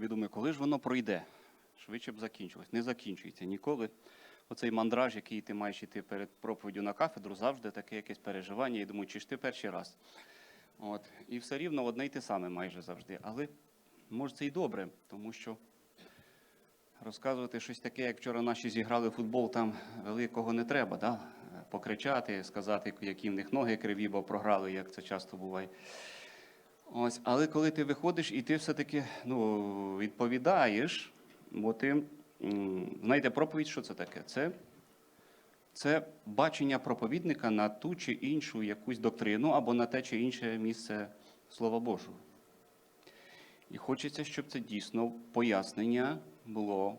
Собі думаю, коли ж воно пройде? Швидше б закінчилось. Не закінчується ніколи. Оцей мандраж, який ти маєш іти перед проповіддю на кафедру, завжди таке якесь переживання. І думаю, чи ж ти перший раз? От. І все рівно одне й те саме майже завжди. Але може це і добре, тому що розказувати щось таке, як вчора наші зіграли футбол, там великого не треба. Да? Покричати, сказати, які в них ноги криві, бо програли, як це часто буває. Ось, але коли ти виходиш і ти все-таки ну, відповідаєш, бо ти, знаєте, проповідь, що це таке? Це, це бачення проповідника на ту чи іншу якусь доктрину або на те чи інше місце Слова Божого. І хочеться, щоб це дійсно пояснення було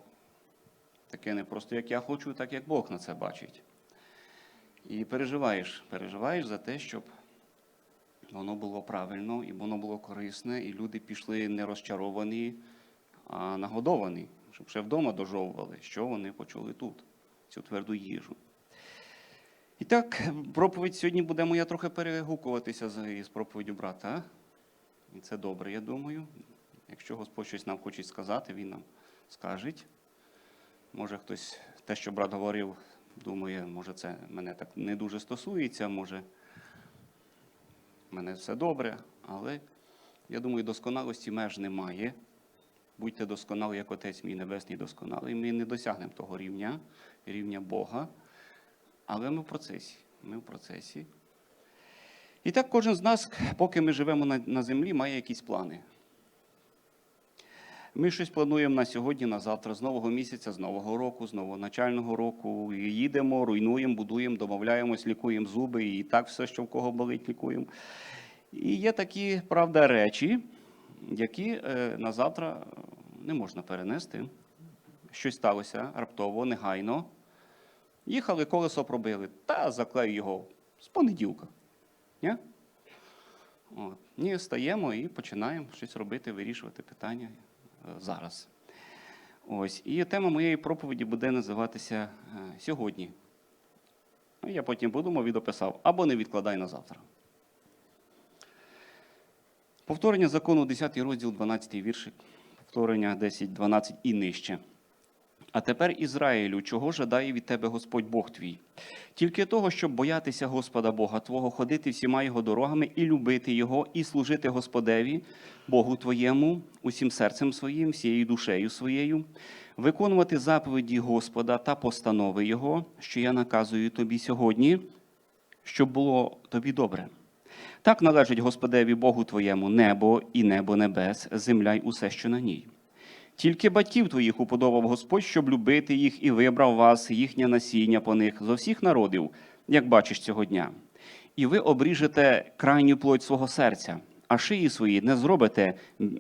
таке не просто, як я хочу, так як Бог на це бачить. І переживаєш, переживаєш за те, щоб воно було правильно і воно було корисне, і люди пішли не розчаровані, а нагодовані, щоб ще вдома дожовували, що вони почули тут, цю тверду їжу. І так, проповідь сьогодні буде моя трохи перегукуватися з, з проповіддю брата. І це добре, я думаю. Якщо Господь щось нам хоче сказати, Він нам скаже. Може, хтось те, що брат говорив, думає, може, це мене так не дуже стосується, може, мене все добре, але я думаю, досконалості меж немає. Будьте досконалі, як Отець мій Небесний досконалий. Ми не досягнемо того рівня, рівня Бога. Але ми в процесі. Ми в процесі. І так кожен з нас, поки ми живемо на, на землі, має якісь плани. Ми щось плануємо на сьогодні, на завтра, з нового місяця, з нового року, з нового начального року. Їдемо, руйнуємо, будуємо, домовляємось, лікуємо зуби, і так все, що в кого болить, лікуємо. І є такі, правда, речі, які е, на завтра не можна перенести. Щось сталося раптово, негайно. Їхали, колесо пробили, та заклею його з понеділка. Ні? От. Ні, стаємо і починаємо щось робити, вирішувати питання е, зараз. Ось. І тема моєї проповіді буде називатися е, сьогодні. Ну, Я потім подумав і дописав, або не відкладай на завтра. Повторення закону, 10 розділ, 12 віршик. Повторення 10, 12 і нижче. А тепер, Ізраїлю, чого жадає від тебе Господь Бог твій? Тільки того, щоб боятися Господа Бога Твого, ходити всіма його дорогами і любити Його, і служити Господеві, Богу твоєму, усім серцем своїм, всією душею своєю, виконувати заповіді Господа та постанови Його, що я наказую тобі сьогодні, щоб було тобі добре. Так належить Господеві Богу твоєму небо і небо небес, земля й усе, що на ній. Тільки батьків твоїх уподобав Господь, щоб любити їх, і вибрав вас, їхнє насіння по них зо всіх народів, як бачиш цього дня. І ви обріжете крайню плоть свого серця, а шиї свої не зробите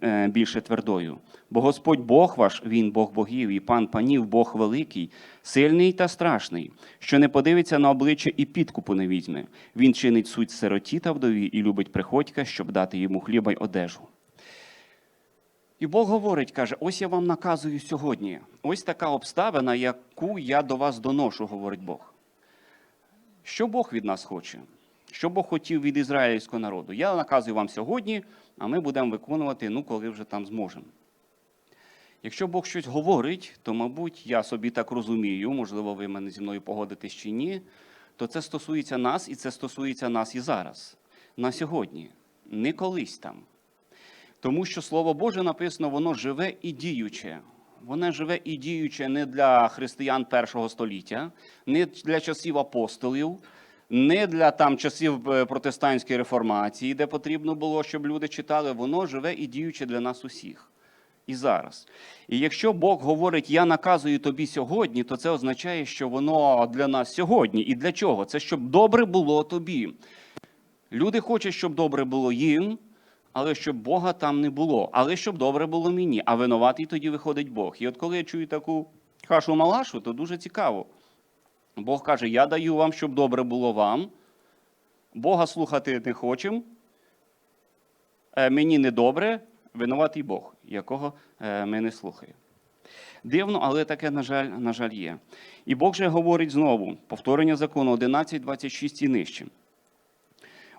е, більше твердою. Бо Господь Бог ваш, Він Бог богів, і пан панів, Бог великий, сильний та страшний, що не подивиться на обличчя і підкупу не візьме. Він чинить суть сироті та вдові і любить приходька, щоб дати йому хліба й одежу. І Бог говорить, каже: ось я вам наказую сьогодні. Ось така обставина, яку я до вас доношу, говорить Бог. Що Бог від нас хоче? Що Бог хотів від ізраїльського народу? Я наказую вам сьогодні, а ми будемо виконувати, ну, коли вже там зможемо. Якщо Бог щось говорить, то, мабуть, я собі так розумію, можливо, ви мене зі мною погодитесь чи ні, то це стосується нас, і це стосується нас і зараз, на сьогодні, не колись там. Тому що Слово Боже написано, воно живе і діюче. Воно живе і діюче не для християн першого століття, не для часів апостолів, не для там часів е, протестантської реформації, де потрібно було, щоб люди читали. Воно живе і діюче для нас усіх. І зараз. І якщо Бог говорить, я наказую тобі сьогодні, то це означає, що воно для нас сьогодні. І для чого? Це щоб добре було тобі. Люди хочуть, щоб добре було їм, але щоб Бога там не було, але щоб добре було мені. А винуватий тоді виходить Бог. І от коли я чую таку кашу-малашу, то дуже цікаво. Бог каже: Я даю вам, щоб добре було вам. Бога слухати не хочемо. Е, Мені не добре, винуватий Бог, якого е, ми не слухаємо. Дивно, але таке, на жаль, на жаль, є. І Бог же говорить знову: повторення закону 11, 26 і нижче.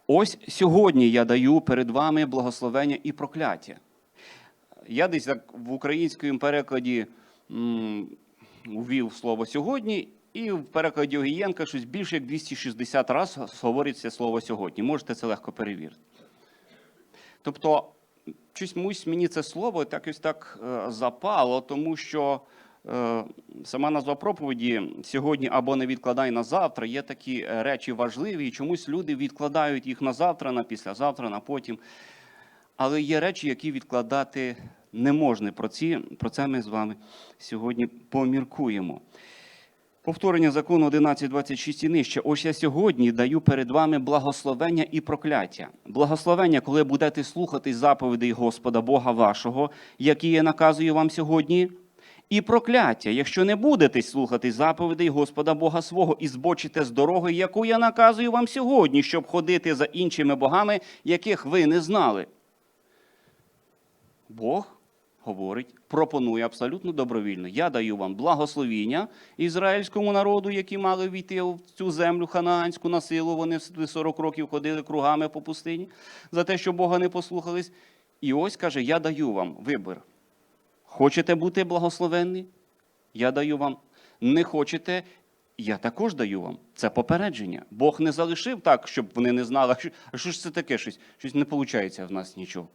Ось сьогодні я даю перед вами благословення і прокляття. я десь так в українському перекладі м, увів слово сьогодні, і в перекладі Огієнка щось більше як 260 разів говориться слово сьогодні. Можете це легко перевірити. Тобто, чомусь мені це слово так ось так е, запало, тому що сама назва проповіді сьогодні або не відкладай на завтра. Є такі е, речі важливі, і чомусь люди відкладають їх на завтра, на післязавтра, на потім. Але є речі, які відкладати не можна. Про, ці, про це ми з вами сьогодні поміркуємо. Повторення закону 11.26 і нижче. Ось я сьогодні даю перед вами благословення і прокляття. Благословення, коли будете слухати заповідей Господа Бога вашого, які я наказую вам сьогодні. І прокляття, якщо не будете слухати заповідей Господа Бога свого і збочите з дороги, яку я наказую вам сьогодні, щоб ходити за іншими богами, яких ви не знали. Бог говорить, пропонує абсолютно добровільно. Я даю вам благословіння ізраїльському народу, які мали війти в цю землю ханаанську на силу. Вони 40 років ходили кругами по пустині за те, що Бога не послухались. І ось каже: Я даю вам вибір. Хочете бути благословенні? Я даю вам. Не хочете, я також даю вам. Це попередження. Бог не залишив так, щоб вони не знали, що, ж це таке щось? Щось не виходить в нас нічого.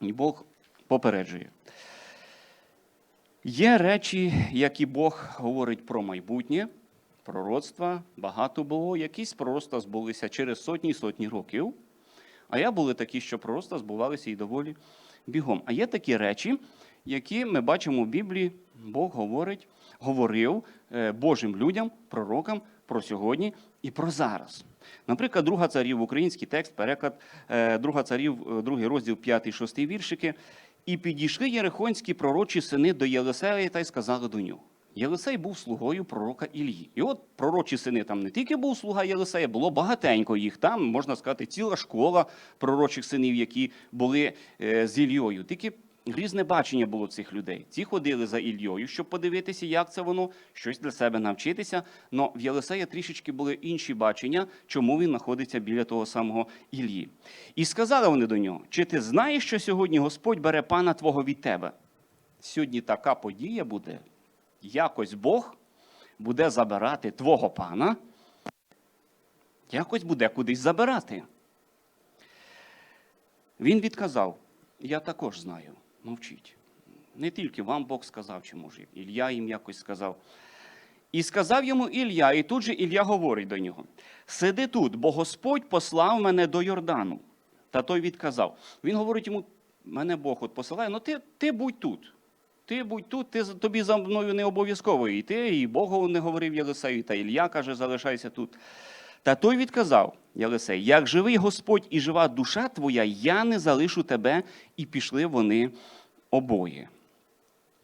І Бог попереджує. Є речі, які Бог говорить про майбутнє, пророцтва, багато було. Якісь пророцтва збулися через сотні і сотні років. А я були такі, що пророцтва збувалися і доволі бігом. А є такі речі, які ми бачимо в Біблії, Бог говорить, говорив е, Божим людям, пророкам про сьогодні і про зараз. Наприклад, друга царів, український текст, переклад е, друга царів, е, другий розділ, 5-6 віршики. І підійшли єрихонські пророчі сини до Єлисея та й сказали до нього. Єлисей був слугою пророка Ілії. І от пророчі сини там не тільки був слуга Єлисея, було багатенько їх. Там, можна сказати, ціла школа пророчих синів, які були з Ільйою. Тільки різне бачення було цих людей. Ці ходили за Ільйою, щоб подивитися, як це воно, щось для себе навчитися. Но в Єлисея трішечки були інші бачення, чому він знаходиться біля того самого Ілії. І сказали вони до нього: чи ти знаєш, що сьогодні Господь бере пана твого від тебе? Сьогодні така подія буде. Якось Бог буде забирати твого пана, якось буде кудись забирати. Він відказав: Я також знаю, мовчіть. Не тільки вам Бог сказав, чи може Ілля їм якось сказав. І сказав йому Ілля, і тут же Ілля говорить до нього: Сиди тут, бо Господь послав мене до Йордану. Та той відказав. Він говорить йому: мене Бог от посилає, ну ти, ти будь тут. Ти будь тут, ти, тобі за мною не обов'язково йти, і Богу не говорив Єлисею, та Ілля каже, залишайся тут. Та той відказав Єлисей, як живий Господь і жива душа твоя, я не залишу тебе, і пішли вони обоє.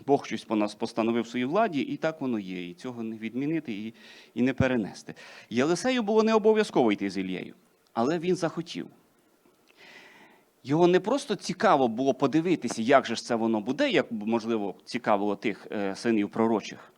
Бог щось по нас постановив в своїй владі, і так воно є. І цього не відмінити і, і не перенести. Єлисею було не обов'язково йти з Ілією, але він захотів. Його не просто цікаво було подивитися, як же ж це воно буде, як можливо цікавило тих е, синів пророчих.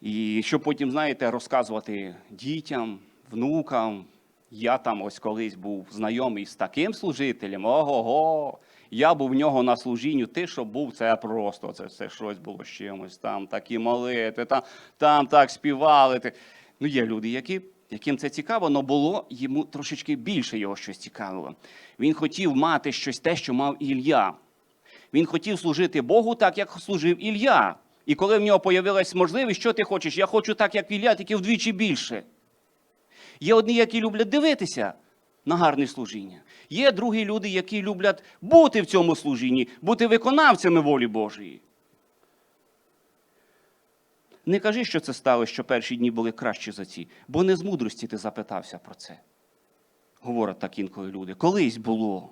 І щоб потім, знаєте, розказувати дітям, внукам. Я там ось колись був знайомий з таким служителем. Ого-го! Я був в нього на служінню. Ти, що був, це просто це, це щось було з чимось. Там такі молитви, там, там так співали. Ти- Ну, є люди, які, яким це цікаво, але було йому трошечки більше його щось цікавило. Він хотів мати щось те, що мав Ілля. Він хотів служити Богу так, як служив Ілля. І коли в нього появилась можливість, що ти хочеш? Я хочу так, як Ілля, тільки вдвічі більше. Є одні, які люблять дивитися на гарне служіння. Є другі люди, які люблять бути в цьому служінні, бути виконавцями волі Божої. Не кажи, що це сталося, що перші дні були кращі за ці, бо не з мудрості ти запитався про це. Говорять так інколи люди. Колись було.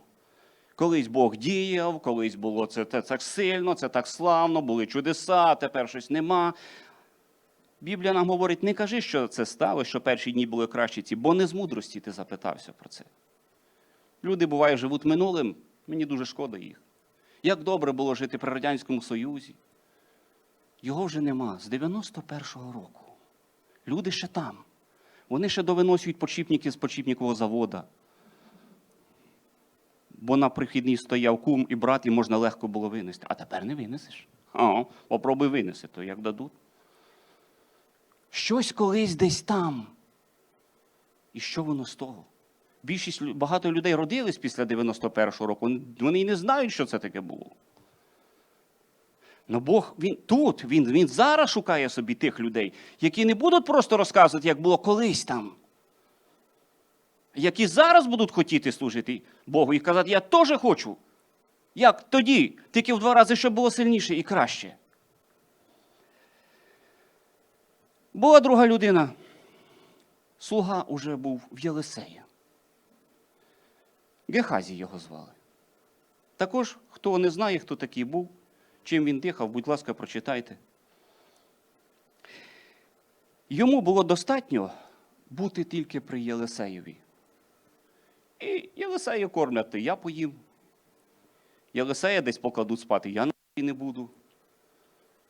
Колись Бог діяв, колись було це, це так сильно, це так славно, були чудеса, тепер щось нема. Біблія нам говорить, не кажи, що це стало, що перші дні були кращі ці, бо не з мудрості ти запитався про це. Люди, буває, живуть минулим, мені дуже шкода їх. Як добре було жити при Радянському Союзі. Його вже нема з 91-го року. Люди ще там. Вони ще довиносюють почіпники з почіпнікового завода. бо на прихідній стояв кум і брат, і можна легко було винести. А тепер не винесеш. А, попробуй винеси, то як дадуть. Щось колись десь там. І що воно з того? Більшість багато людей родились після 91-го року. Вони й не знають, що це таке було. Ну Бог він тут, він, він зараз шукає собі тих людей, які не будуть просто розказувати, як було колись там. Які зараз будуть хотіти служити Богу і казати, я теж хочу. Як тоді, тільки в два рази, щоб було сильніше і краще. Була друга людина. Слуга уже був в Єлисея. Гехазі його звали. Також, хто не знає, хто такий був, чим він дихав, будь ласка, прочитайте. Йому було достатньо бути тільки при Єлисеєві. І Єлисея кормлять, я поїм. Єлисея десь покладуть спати, я не буду.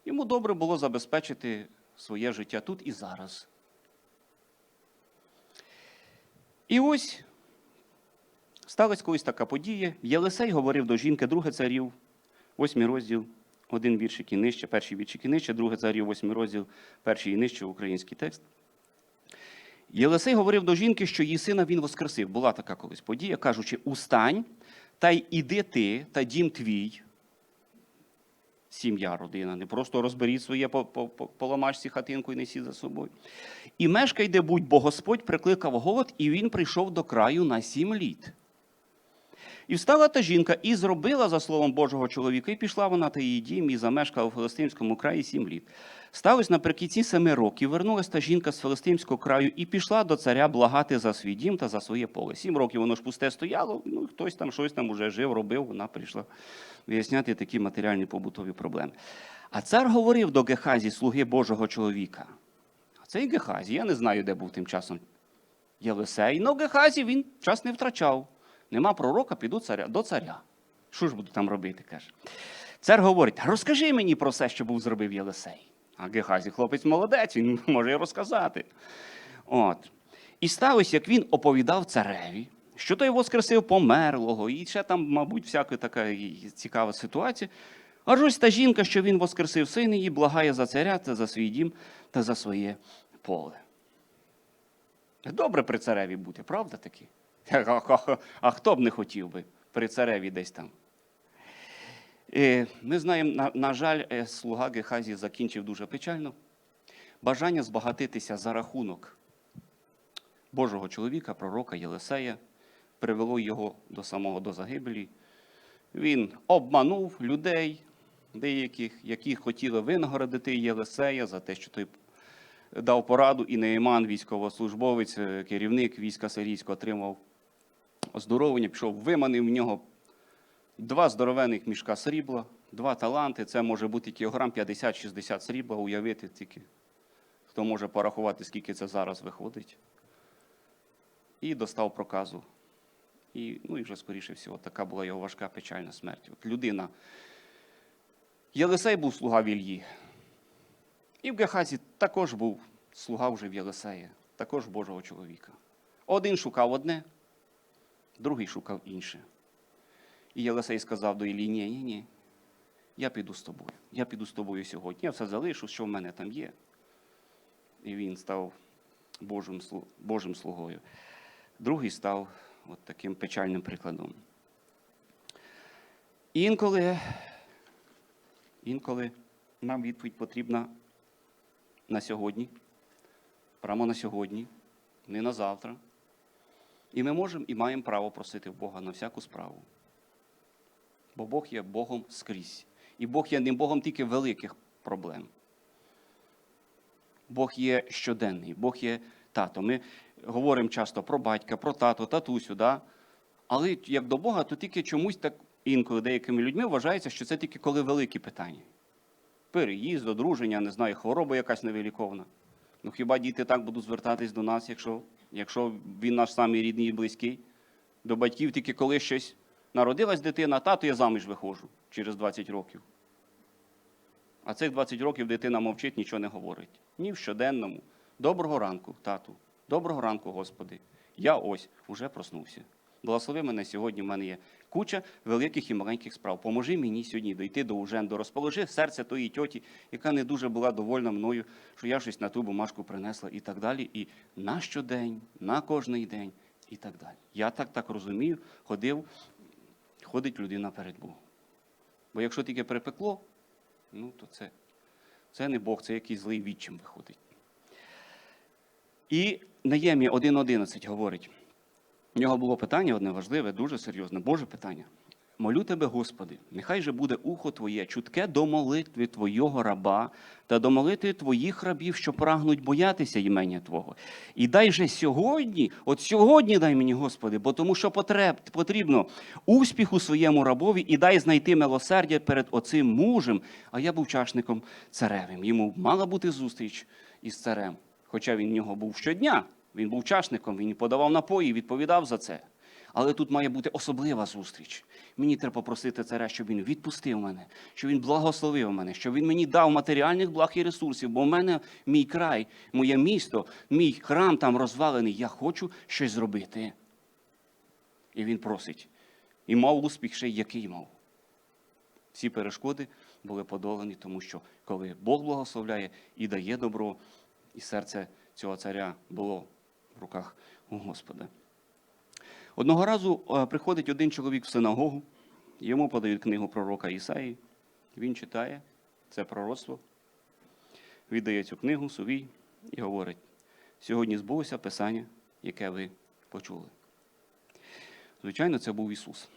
Йому добре було забезпечити своє життя тут і зараз. І ось сталася колись така подія. Єлисей говорив до жінки, друге царів, восьмий розділ, один віршик і нижче, перший віршик і нижче, друге царів, восьмий розділ, перший і нижче, український текст. Єлисей говорив до жінки, що її сина він воскресив. Була така колись подія, кажучи, устань, та й іди ти, та дім твій, сім'я, родина, не просто розберіть своє по- по- по- поламачці хатинку і несіть за собою. І мешкай, де будь, бо Господь прикликав голод, і він прийшов до краю на сім літ. І встала та жінка, і зробила за словом Божого чоловіка, і пішла вона та її дім, і замешкала у Филистимському краї сім літ. Сталося наприкінці семи років, вернулася та жінка з Филистимського краю і пішла до царя благати за свій дім та за своє поле. Сім років воно ж пусте стояло, ну хтось там щось там уже жив, робив, вона прийшла виясняти такі матеріальні побутові проблеми. А цар говорив до Гехазі, слуги Божого чоловіка. А цей Гехазі, я не знаю, де був тим часом Єлисей, але Гехазі він час не втрачав. Нема пророка, піду царя, до царя. Що ж буду там робити, каже. Цар говорить: розкажи мені про все, що був зробив Єлисей. А Гехазі, хлопець молодець, він може і розказати. От. І сталося, як він оповідав цареві, що той воскресив померлого, і ще там, мабуть, всяка така цікава ситуація. Аж ось та жінка, що він воскресив син її, благає за царя та за свій дім та за своє поле. Добре при цареві бути, правда таки? А, хто б не хотів би при цареві десь там? Е, Ми знаємо, на, жаль, е, слуга Гехазі закінчив дуже печально. Бажання збагатитися за рахунок Божого чоловіка, пророка Єлисея, привело його до самого до загибелі. Він обманув людей, деяких, які хотіли винагородити Єлисея за те, що той дав пораду, і Неєман, військовослужбовець, е, керівник війська сирійського, отримав оздоровлення, пішов, виманив в нього два здоровених мішка срібла, два таланти. Це може бути кілограм 50-60 срібла, уявити тільки. Хто може порахувати, скільки це зараз виходить. І достав проказу. І, ну, і вже, скоріше всього, така була його важка печальна смерть. От людина. Єлисей був слуга в Ільї. І в Гехазі також був слуга вже в Єлисея, також Божого чоловіка. Один шукав одне, другий шукав інше. І Єлисей сказав до Іллі, ні, ні, ні, я піду з тобою. Я піду з тобою сьогодні. Я все залишу, що в мене там є. І він став Божим, Божим слугою. Другий став от таким печальним прикладом. Інколи, інколи нам відповідь потрібна на сьогодні, прямо на сьогодні, не на завтра. І ми можемо і маємо право просити в Бога на всяку справу. Бо Бог є Богом скрізь. І Бог є не Богом тільки великих проблем. Бог є щоденний, Бог є тато. Ми говоримо часто про батька, про тато, татусю, да? але як до Бога, то тільки чомусь так інколи деякими людьми вважається, що це тільки коли великі питання. Переїзд, одруження, не знаю, хвороба якась невиліковна. Ну хіба діти так будуть звертатись до нас, якщо, якщо він наш самий рідний і близький? До батьків тільки коли щось народилась дитина, тато я заміж виходжу через 20 років. А цих 20 років дитина мовчить, нічого не говорить. Ні в щоденному. Доброго ранку, тату. Доброго ранку, Господи. Я ось уже проснувся. Благослови мене сьогодні. в мене є куча великих і маленьких справ. Поможи мені сьогодні дойти до Уженду, розположи серце тої тьоті, яка не дуже була довольна мною, що я щось на ту бумажку принесла і так далі. І на щодень, на кожний день і так далі. Я так так розумію, ходив, ходить людина перед Богом. Бо якщо тільки припекло, ну то це, це не Бог, це якийсь злий відчим виходить. І Неємія 1.11 говорить. В нього було питання одне важливе, дуже серйозне, Боже питання. Молю тебе, Господи, нехай же буде ухо Твоє, чутке до молитви Твого раба та до молитви Твоїх рабів, що прагнуть боятися імення Твого. І дай же сьогодні, от сьогодні дай мені, Господи, бо тому що потреб, потрібно успіху своєму рабові і дай знайти милосердя перед оцим мужем. А я був чашником царевим. Йому мала бути зустріч із царем. Хоча він в нього був щодня, він був чашником, він подавав напої, відповідав за це. Але тут має бути особлива зустріч. Мені треба попросити царя, щоб він відпустив мене, щоб він благословив мене, щоб він мені дав матеріальних благ і ресурсів, бо в мене мій край, моє місто, мій храм там розвалений. Я хочу щось зробити. І він просить. І мав успіх ще який мав. Всі перешкоди були подолані, тому що коли Бог благословляє і дає добро, і серце цього царя було в руках у Господа. Одного разу е, приходить один чоловік в синагогу, йому подають книгу пророка Ісаї. Він читає це пророцтво, віддає цю книгу совій і говорить: сьогодні збулося Писання, яке ви почули. Звичайно, це був Ісус,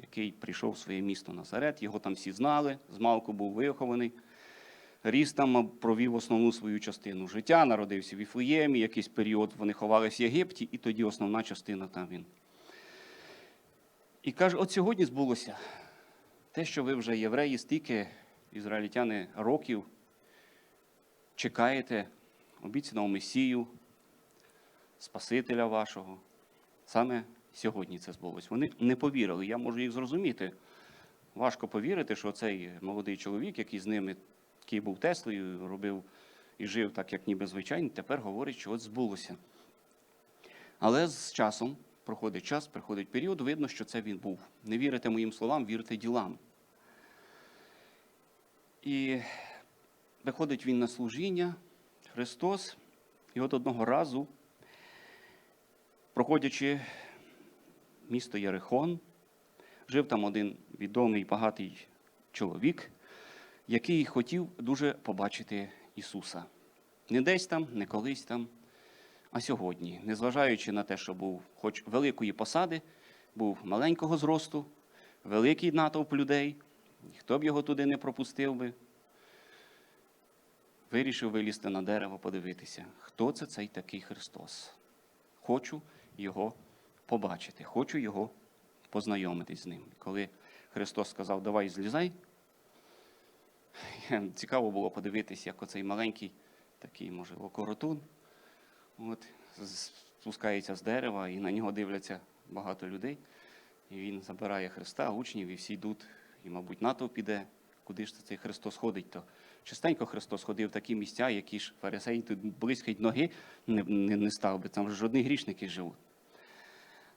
який прийшов в своє місто Назарет, його там всі знали, змалку був вихований. Ріс там провів основну свою частину життя, народився в Іфлеємі, якийсь період вони ховалися в Єгипті, і тоді основна частина там він. І каже: от сьогодні збулося те, що ви вже євреї, стільки ізраїльтяни років чекаєте обіцяного Месію, Спасителя вашого. Саме сьогодні це збулося. Вони не повірили. Я можу їх зрозуміти. Важко повірити, що цей молодий чоловік, який з ними який був Теслою, робив і жив так, як ніби звичайно, тепер говорить, що от збулося. Але з часом проходить час, приходить період, видно, що це він був. Не вірите моїм словам, вірте ділам. І виходить він на служіння, Христос, і от одного разу, проходячи місто Єрихон, жив там один відомий багатий чоловік, який хотів дуже побачити Ісуса. Не десь там, не колись там, а сьогодні, незважаючи на те, що був хоч великої посади, був маленького зросту, великий натовп людей, ніхто б його туди не пропустив би, вирішив вилізти на дерево, подивитися, хто це цей такий Христос. Хочу його побачити, хочу його познайомитись з ним. Коли Христос сказав, давай злізай, Цікаво було подивитися, як оцей маленький, такий, може, окоротун, от, спускається з дерева, і на нього дивляться багато людей. І він забирає Христа, учнів, і всі йдуть, і, мабуть, НАТО піде. Куди ж цей Христос ходить? То частенько Христос ходив в такі місця, які ж фарисеї тут близько ноги не, не, не став би, там ж жодні грішники живуть.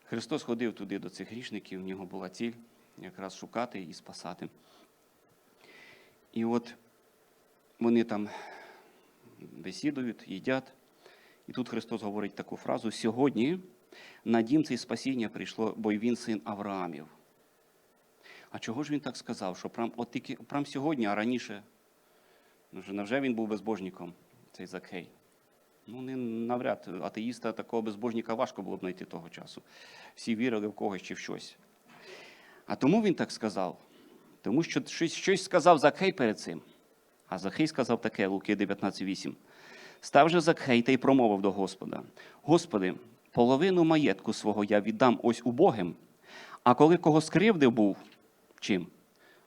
Христос ходив туди до цих грішників, в нього була ціль якраз шукати і спасати. І от вони там бесідують, їдять. І тут Христос говорить таку фразу: сьогодні на дім цей спасіння прийшло, бо він син Авраамів. А чого ж він так сказав? Що прям, от тільки прям сьогодні, а раніше, ну, невже він був безбожником, цей Закхей? Ну, не навряд. Атеїста такого безбожника важко було б знайти того часу. Всі вірили в когось чи в щось. А тому він так сказав. Тому що щось, сказав Закхей перед цим. А Захей сказав таке, Луки 19.8. Став же Закхей та й промовив до Господа: Господи, половину маєтку свого я віддам ось убогим, а коли кого скривдив був, чим?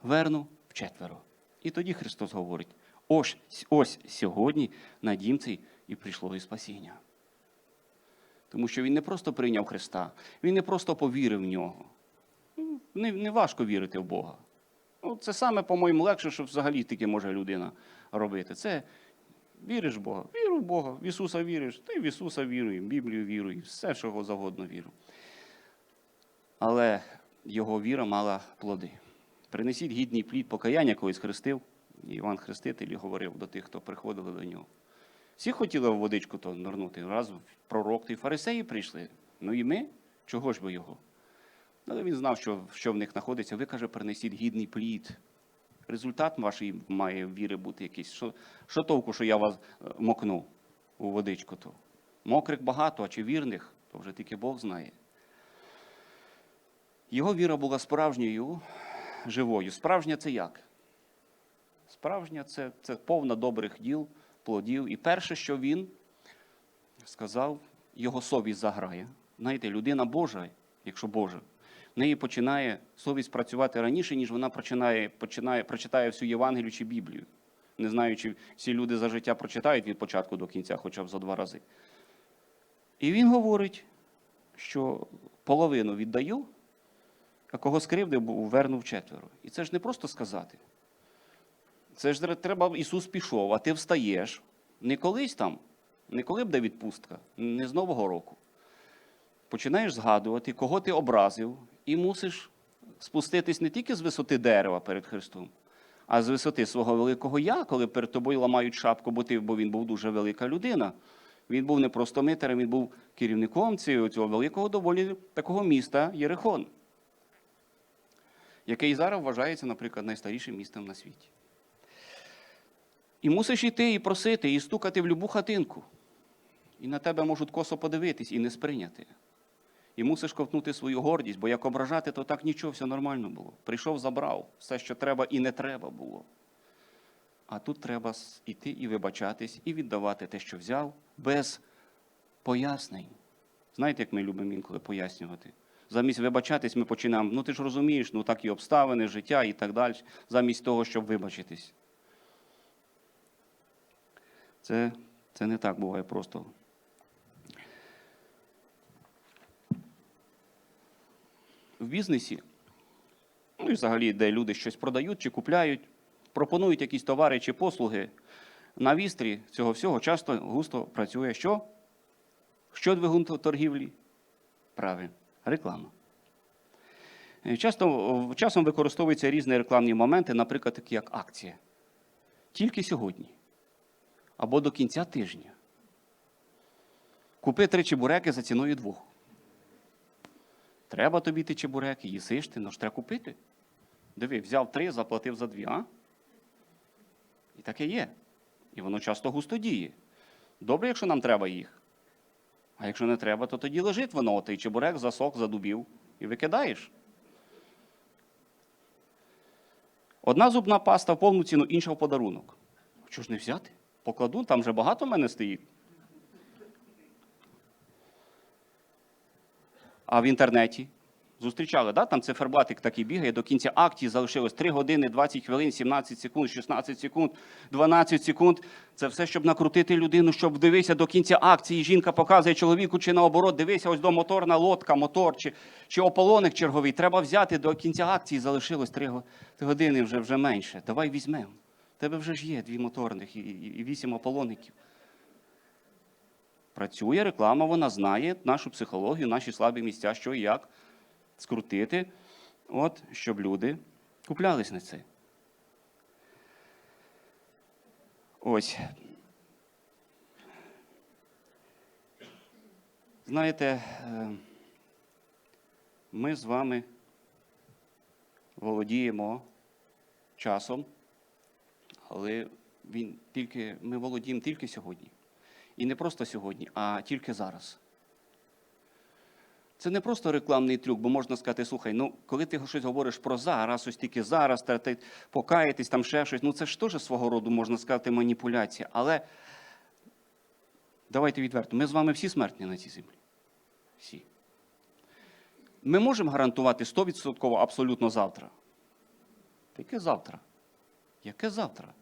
Верну вчетверо. І тоді Христос говорить: ось, ось сьогодні на дім цей і прийшло і спасіння. Тому що він не просто прийняв Христа, він не просто повірив в нього. Ну, Не, не важко вірити в Бога. Ну, Це саме, по-моєму, легше, що взагалі таке може людина робити. Це віриш в Бога, віру в Бога, в Ісуса віриш, ти в Ісуса віруй, в Біблію віруй, все, що завгодно віру. Але його віра мала плоди. Принесіть гідний плід покаяння, колись хрестив. Іван Хреститель говорив до тих, хто приходили до нього. Всі хотіли в водичку то нирнути. Раз пророк, то й фарисеї прийшли. Ну і ми? Чого ж би його? Але він знав, що, що в них знаходиться. Ви каже, принесіть гідний плід. Результат вашої має віри бути якийсь. Що, що толку, що я вас е, мокну у водичку? то? Мокрих багато, а чи вірних, то вже тільки Бог знає. Його віра була справжньою, живою. Справжня це як? Справжня це, це повна добрих діл, плодів. І перше, що він сказав, його совість заграє. Знаєте, людина Божа, якщо Божа, неї починає совість працювати раніше, ніж вона починає, починає, прочитає всю Євангелію чи Біблію. Не знаю, чи всі люди за життя прочитають від початку до кінця, хоча б за два рази. І він говорить, що половину віддаю, а кого скривдив, вернув четверо. І це ж не просто сказати. Це ж треба, Ісус пішов, а ти встаєш. Не колись там, не коли буде відпустка, не з Нового року. Починаєш згадувати, кого ти образив, і мусиш спуститись не тільки з висоти дерева перед Христом, а з висоти свого великого я, коли перед тобою ламають шапку, бо, ти, бо він був дуже велика людина. Він був не просто митарем, він був керівником цього, цього великого доволі такого міста Єрихон, який зараз вважається, наприклад, найстарішим містом на світі. І мусиш йти і просити, і стукати в любу хатинку. І на тебе можуть косо подивитись і не сприйняти. І мусиш ковтнути свою гордість, бо як ображати, то так нічого, все нормально було. Прийшов, забрав все, що треба і не треба було. А тут треба йти і вибачатись, і віддавати те, що взяв, без пояснень. Знаєте, як ми любимо інколи пояснювати? Замість вибачатись, ми починаємо, ну ти ж розумієш, ну так і обставини, життя і так далі, замість того, щоб вибачитись. Це, це не так буває просто. В бізнесі, ну і взагалі, де люди щось продають чи купляють, пропонують якісь товари чи послуги. На вістрі цього всього часто густо працює що? Що двигун торгівлі? Правильно, реклама. Часто часом використовуються різні рекламні моменти, наприклад, такі як акція. Тільки сьогодні або до кінця тижня. Купи три чебуреки за ціною двох. Треба тобі ті чебуреки, їсиш ти, ну ж треба купити. Диви, взяв три, заплатив за дві, а? І таке є. І воно часто густо діє. Добре, якщо нам треба їх. А якщо не треба, то тоді лежить воно, той чебурек засох, задубів і викидаєш. Одна зубна паста в повну ціну, інша в подарунок. Чого ж не взяти? Покладу, там вже багато в мене стоїть. А в інтернеті зустрічали, да? там циферблатик такий бігає, до кінця акції залишилось 3 години, 20 хвилин, 17 секунд, 16 секунд, 12 секунд. Це все, щоб накрутити людину, щоб дивися до кінця акції. Жінка показує чоловіку чи наоборот, дивися, ось до моторна лодка, мотор чи, чи ополоник черговий. Треба взяти до кінця акції, залишилось 3 години вже, вже менше. Давай візьмемо. Тебе вже ж є дві моторних і, і, і вісім ополоників. Працює реклама, вона знає нашу психологію, наші слабі місця, що і як скрутити, от, щоб люди куплялись на це. Ось. Знаєте, е, ми з вами володіємо часом, але він тільки, ми володіємо тільки сьогодні. І не просто сьогодні, а тільки зараз. Це не просто рекламний трюк, бо можна сказати, слухай, ну коли ти щось говориш про зараз, ось тільки зараз, та ти покаєтесь, там ще щось, ну це ж теж свого роду, можна сказати, маніпуляція. Але давайте відверто, ми з вами всі смертні на цій землі. Всі. Ми можемо гарантувати 100% абсолютно завтра. Тільки завтра. Яке завтра?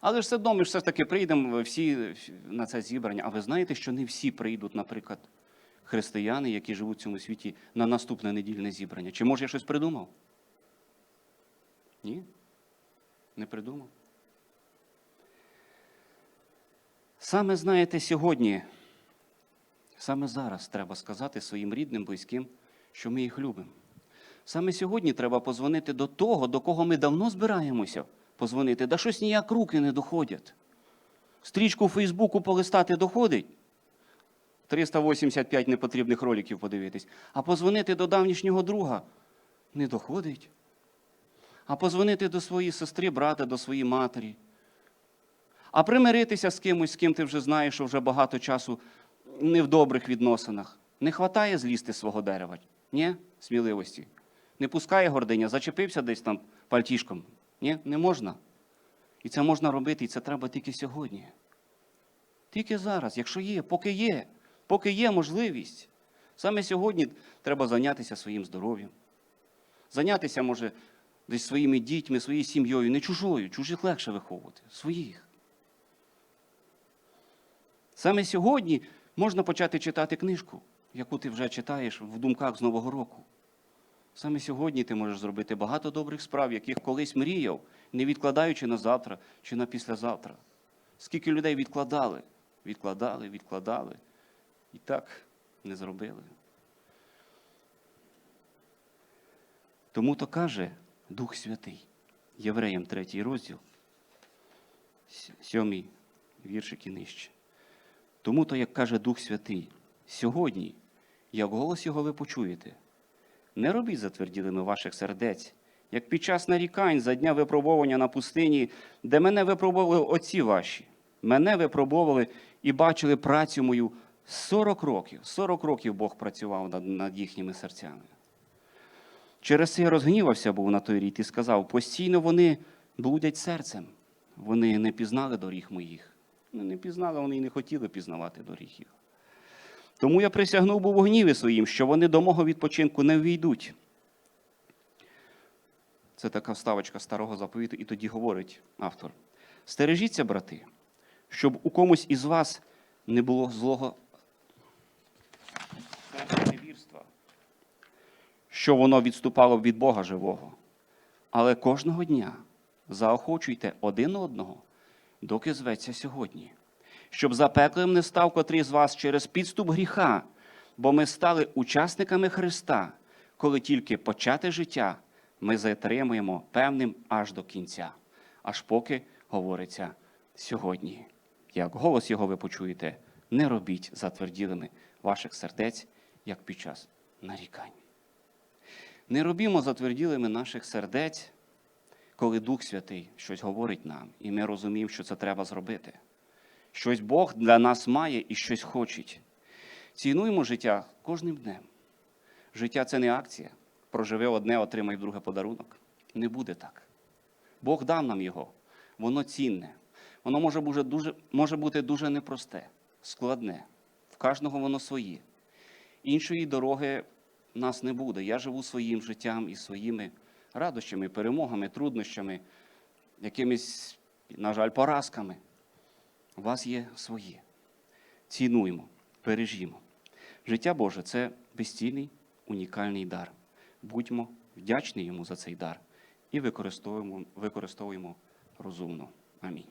Але ж все одно ми ж все ж таки прийдемо всі на це зібрання. А ви знаєте, що не всі прийдуть, наприклад, християни, які живуть в цьому світі, на наступне недільне зібрання. Чи може я щось придумав? Ні? Не придумав. Саме знаєте, сьогодні, саме зараз треба сказати своїм рідним, близьким, що ми їх любимо. Саме сьогодні треба позвонити до того, до кого ми давно збираємося позвонити, да щось ніяк руки не доходять. Стрічку в Фейсбуку полистати доходить. 385 непотрібних роликів подивитись. А позвонити до давнішнього друга не доходить. А позвонити до своєї сестри, брата, до своєї матері. А примиритися з кимось, з ким ти вже знаєш, що вже багато часу не в добрих відносинах. Не хватає злізти свого дерева. Ні? Сміливості. Не пускає гординя, зачепився десь там пальтішком. Ні, не можна. І це можна робити, і це треба тільки сьогодні. Тільки зараз, якщо є, поки є, поки є можливість. Саме сьогодні треба зайнятися своїм здоров'ям. Зайнятися, може, десь своїми дітьми, своєю сім'єю, не чужою, чужих легше виховувати, своїх. Саме сьогодні можна почати читати книжку, яку ти вже читаєш в думках з Нового року. Саме сьогодні ти можеш зробити багато добрих справ, яких колись мріяв, не відкладаючи на завтра чи на післязавтра. Скільки людей відкладали, відкладали, відкладали і так не зробили. Тому то каже Дух Святий, Євреям третій розділ, с- сьомий віршик і нижче. Тому то, як каже Дух Святий, сьогодні, як голос його ви почуєте, не робіть затверділими ваших сердець, як під час нарікань за дня випробовування на пустині, де мене випробовували отці ваші. Мене випробовували і бачили працю мою 40 років. 40 років Бог працював над, над їхніми серцями. Через це я розгнівався був на той рік і сказав: постійно вони блудять серцем. Вони не пізнали доріг моїх. Не пізнали, вони і не хотіли пізнавати доріг їх. Тому я присягнув був у гніві своїм, що вони до мого відпочинку не ввійдуть. Це така вставочка старого заповіту, і тоді говорить автор: Стережіться, брати, щоб у комусь із вас не було злого невірства, що воно відступало від Бога живого. Але кожного дня заохочуйте один одного, доки зветься сьогодні, щоб запеклим не став котрий з вас через підступ гріха, бо ми стали учасниками Христа, коли тільки почати життя ми затримуємо певним аж до кінця, аж поки говориться сьогодні. Як голос його ви почуєте, не робіть затверділими ваших сердець, як під час нарікань. Не робімо затверділими наших сердець, коли Дух Святий щось говорить нам, і ми розуміємо, що це треба зробити. Щось Бог для нас має і щось хоче. Цінуємо життя кожним днем. Життя це не акція. Проживи одне, отримай друге подарунок. Не буде так. Бог дав нам його. Воно цінне. Воно може бути дуже, може бути дуже непросте, складне. В кожного воно своє. Іншої дороги в нас не буде. Я живу своїм життям і своїми радощами, перемогами, труднощами, якимись, на жаль, поразками. У вас є своє. Цінуємо, бережімо. Життя Боже це безцінний, унікальний дар. Будьмо вдячні йому за цей дар і використовуємо, використовуємо розумно. Амінь.